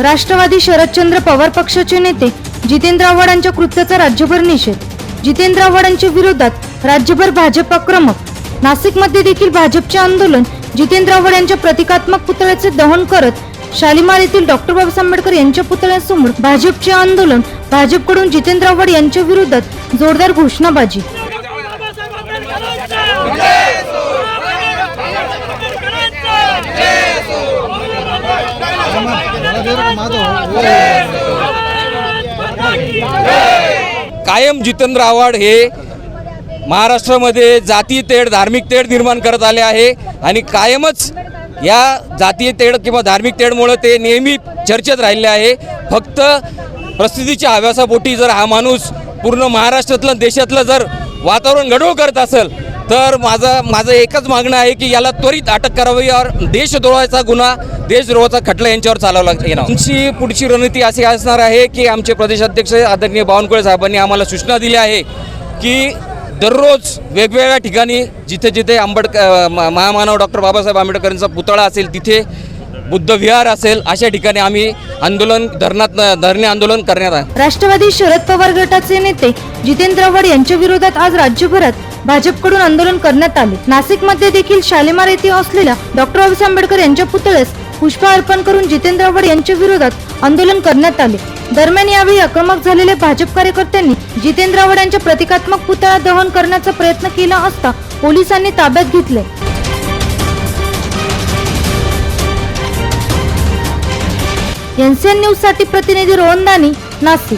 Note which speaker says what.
Speaker 1: राष्ट्रवादी शरदचंद्र पवार पक्षाचे नेते जितेंद्र आव्हाडांच्या कृत्याचा राज्यभर निषेध. जितेंद्र आव्हाडांच्या विरोधात राज्यभर भाजप आक्रमक. नाशिकमध्ये देखील भाजपचे आंदोलन जितेंद्र आव्हाड यांच्या प्रतिकात्मक पुतळ्याचे दहन करत शालिमार येथील डॉक्टर बाबासाहेब आंबेडकर यांच्या पुतळ्यासमोर भाजपचे आंदोलन भाजपकडून जितेंद्र आव्हाड यांच्या विरोधात जोरदार घोषणाबाजी.
Speaker 2: कायम जितेंद्र आव्हाड हे महाराष्ट्रामध्ये जाती तेढ धार्मिक तेढ निर्माण करत आले आहे आणि कायमच या जातीय तेढ किंवा धार्मिक तेढमुळं ते नेहमी चर्चेत राहिले आहे. फक्त प्रसिद्धीच्या हव्यासापोटी जर हा माणूस पूर्ण महाराष्ट्रातलं देशातलं जर वातावरण गडूळ करत असेल तर माझं माझं एकच मागणं आहे की याला त्वरित अटक करावी और देशद्रोहाचा गुन्हा देशद्रोहाचा खटला यांच्यावर चालवला येणार. आमची पुढची रणनीती अशी असणार आहे की आमचे प्रदेशाध्यक्ष आदरणीय बावनकुळे साहेबांनी आम्हाला सूचना दिली आहे की दररोज वेगवेगळ्या ठिकाणी जिथे जिथे आंबेडकर महामानव डॉक्टर बाबासाहेब आंबेडकरांचा पुतळा असेल तिथे बुद्धविहार असेल अशा ठिकाणी आम्ही आंदोलन धरणात धरणे आंदोलन करण्यात आहे.
Speaker 1: राष्ट्रवादी शरद पवार गटाचे नेते जितेंद्र आव्हाड यांच्या विरोधात आज राज्यभरात भाजपकडून आंदोलन करण्यात आले. नाशिकमध्ये देखील शालिमार येथे असलेल्या डॉक्टर बाबासाहेब आंबेडकर यांच्या पुतळ्यास पुष्प अर्पण करून जितेंद्र आव्हाड यांच्या विरोधात आंदोलन करण्यात आले. दरम्यान यावेळी आक्रमक झालेल्या भाजप कार्यकर्त्यांनी जितेंद्र आव्हाड यांच्या प्रतिकात्मक पुतळा दहन करण्याचा प्रयत्न केला असता पोलिसांनी ताब्यात घेतले एनसीएन न्यूजसाठी प्रतिनिधी रोहन दानी नाशिक.